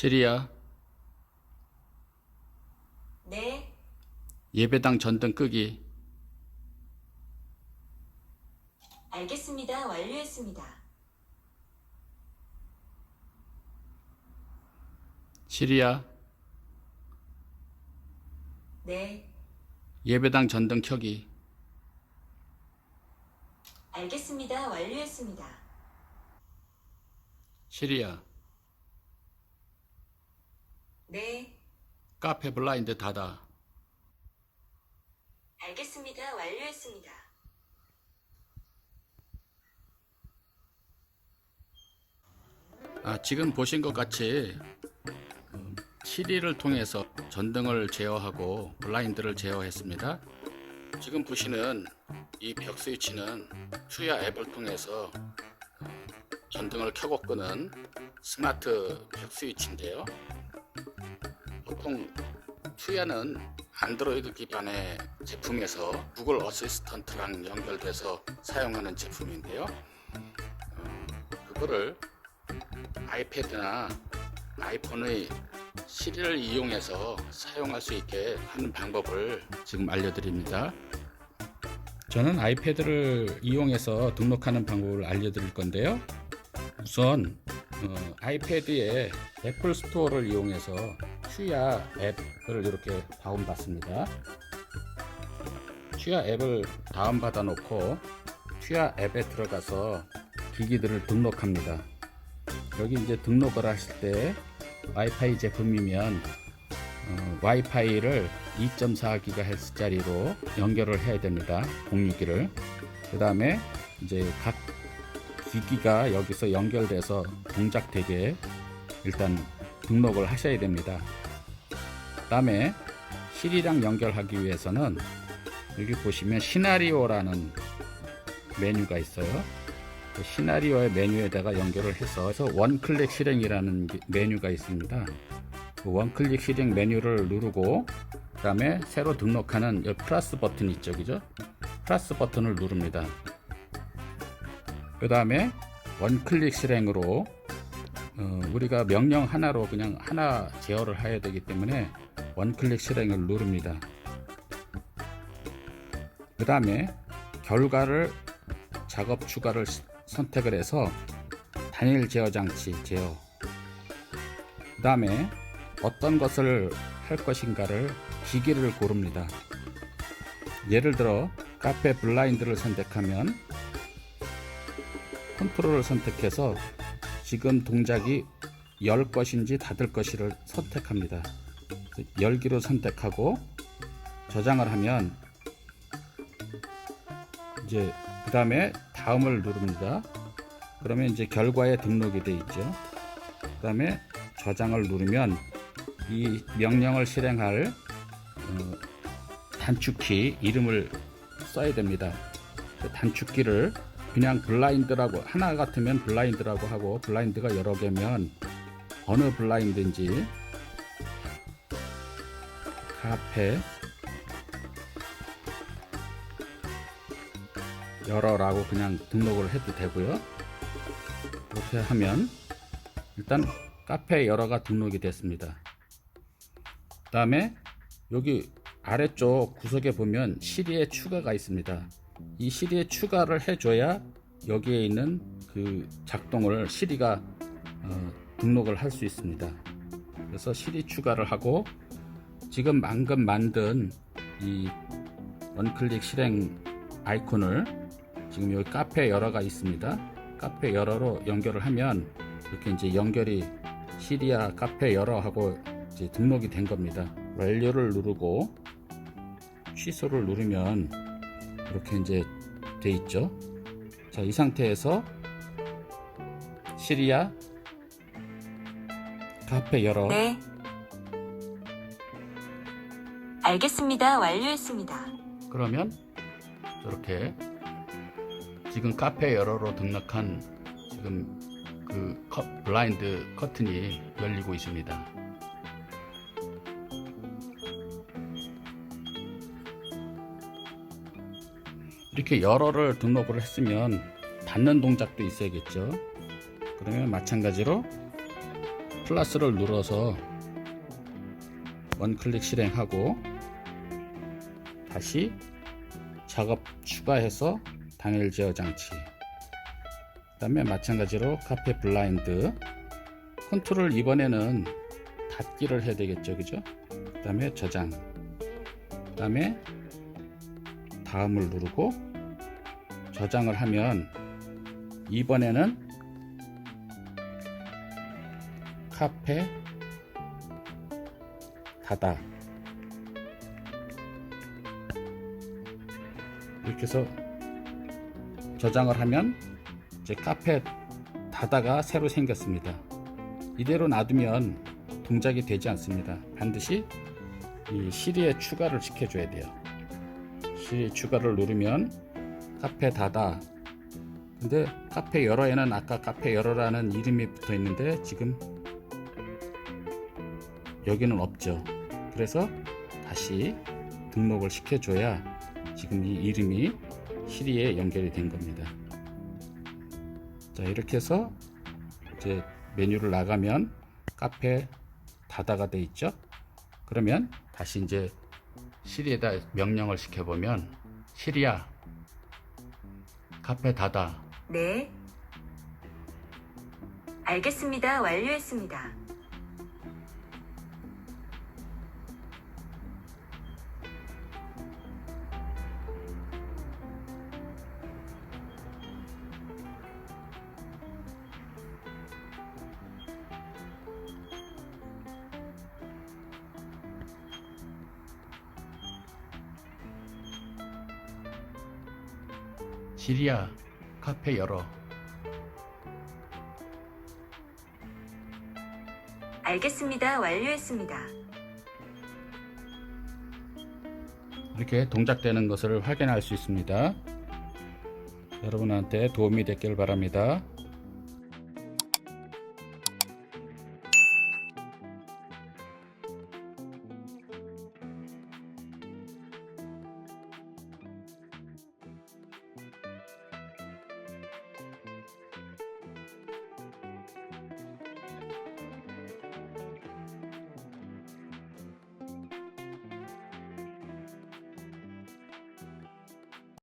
시리아 네, 예배당 전등 끄기 알겠습니다. 완료했습니다. 시리아 네, 예배당 전등 켜기 알겠습니다. 완료했습니다. 시리아 네, 카페 블라인드 닫아 알겠습니다. 완료했습니다. 아, 지금 보신 것 같이 시리를 통해서 전등을 제어하고 블라인드를 제어했습니다. 지금 보시는 이 벽 스위치는 추야 앱을 통해서 전등을 켜고 끄는 스마트 벽 스위치인데요. 보통 추야는 안드로이드 기반의 제품에서 구글 어시스턴트랑 연결돼서 사용하는 제품인데요. 어, 그거를 아이패드나 아이폰의 시리를 이용해서 사용할 수 있게 하는 방법을 지금 알려드립니다. 저는 아이패드를 이용해서 등록하는 방법을 알려드릴 건데요. 우선 어, 아이패드에 애플 스토어를 이용해서 슈야 앱을 이렇게 다운받습니다. 슈야 앱을 다운받아 놓고 슈야 앱에 들어가서 기기들을 등록합니다. 여기 이제 등록을 하실 때 와이파이 제품이면 어, 와이파이를 2.4GHz짜리로 연결을 해야 됩니다. 공유기를. 그 다음에 이제 각 기기가 여기서 연결돼서 동작되게 일단 등록을 하셔야 됩니다. 그 다음에 실이랑 연결하기 위해서는 여기 보시면 시나리오라는 메뉴가 있어요. 그 시나리오의 메뉴에다가 연결을 해서 원클릭 실행이라는 게- 메뉴가 있습니다. 그 원클릭 실행 메뉴를 누르고 그 다음에 새로 등록하는 이 플러스 버튼 있죠 그죠? 플러스 버튼을 누릅니다. 그 다음에 원클릭 실행으로 어, 우리가 명령 하나로 그냥 하나 제어를 해야 되기 때문에 원클릭 실행을 누릅니다. 그 다음에 결과를 작업 추가를 시- 선택을 해서 단일 제어 장치 제어 그 다음에 어떤 것을 할 것인가를 기기를 고릅니다 예를 들어 카페 블라인드를 선택하면 컨트롤을 선택해서 지금 동작이 열 것인지 닫을 것이를 선택합니다 열기로 선택하고 저장을 하면 이제 그 다음에 다음을 누릅니다. 그러면 이제 결과에 등록이 돼 있죠. 그 다음에 저장을 누르면 이 명령을 실행할 어, 단축키 이름을 써야 됩니다. 그 단축키를 그냥 블라인드라고 하나 같으면 블라인드라고 하고 블라인드가 여러 개면 어느 블라인드인지 카페 열어라고 그냥 등록을 해도 되고요. 이렇게 하면 일단 카페 열어가 등록이 됐습니다. 그 다음에 여기 아래쪽 구석에 보면 시리에 추가가 있습니다. 이 시리에 추가를 해줘야 여기에 있는 그 작동을 시리가 어, 등록을 할 수 있습니다. 그래서 시리 추가를 하고 지금 방금 만든 이 원클릭 실행 아이콘을 지금 여기 카페 열어가 있습니다. 카페 열어로 연결을 하면 이렇게 이제 연결이 시리아 카페 열어 하고 이제 등록이 된 겁니다. 완료를 누르고 취소를 누르면 이렇게 이제 돼 있죠. 자, 이 상태에서 시리아 카페 열어 네, 알겠습니다. 완료했습니다. 그러면 이렇게 지금 카페 열어로 등록한 지금 그 컷, 블라인드 커튼이 열리고 있습니다. 이렇게 열어를 등록을 했으면 닫는 동작도 있어야겠죠. 그러면 마찬가지로 플러스를 눌러서 원클릭 실행하고 다시 작업 추가해서 당일 제어 장치. 그 다음에 마찬가지로 카페 블라인드. 컨트롤 이번에는 닫기를 해야 되겠죠. 그죠? 그 다음에 저장. 그 다음에 다음을 누르고 저장을 하면 이번에는 카페 닫아 이렇게 해서 저장을 하면 이제 카페 닫아가 새로 생겼습니다. 이대로 놔두면 동작이 되지 않습니다. 반드시 이 시리에 추가를 시켜줘야 돼요. 시리 추가를 누르면 카페 닫아 근데 카페 열어에는 아까 카페 열어라는 이름이 붙어 있는데 지금 여기는 없죠. 그래서 다시 등록을 시켜줘야 지금 이 이름이 시리에 연결이 된 겁니다. 자 이렇게 해서 이제 메뉴를 나가면 카페 닫아가 돼 있죠. 그러면 다시 이제 시리에다 명령을 시켜보면 시리야 카페 닫아 네. 알겠습니다. 완료했습니다. 시리야 카페 열어 알겠습니다. 완료했습니다. 이렇게 동작되는 것을 확인할 수 있습니다. 여러분한테 도움이 됐길 바랍니다.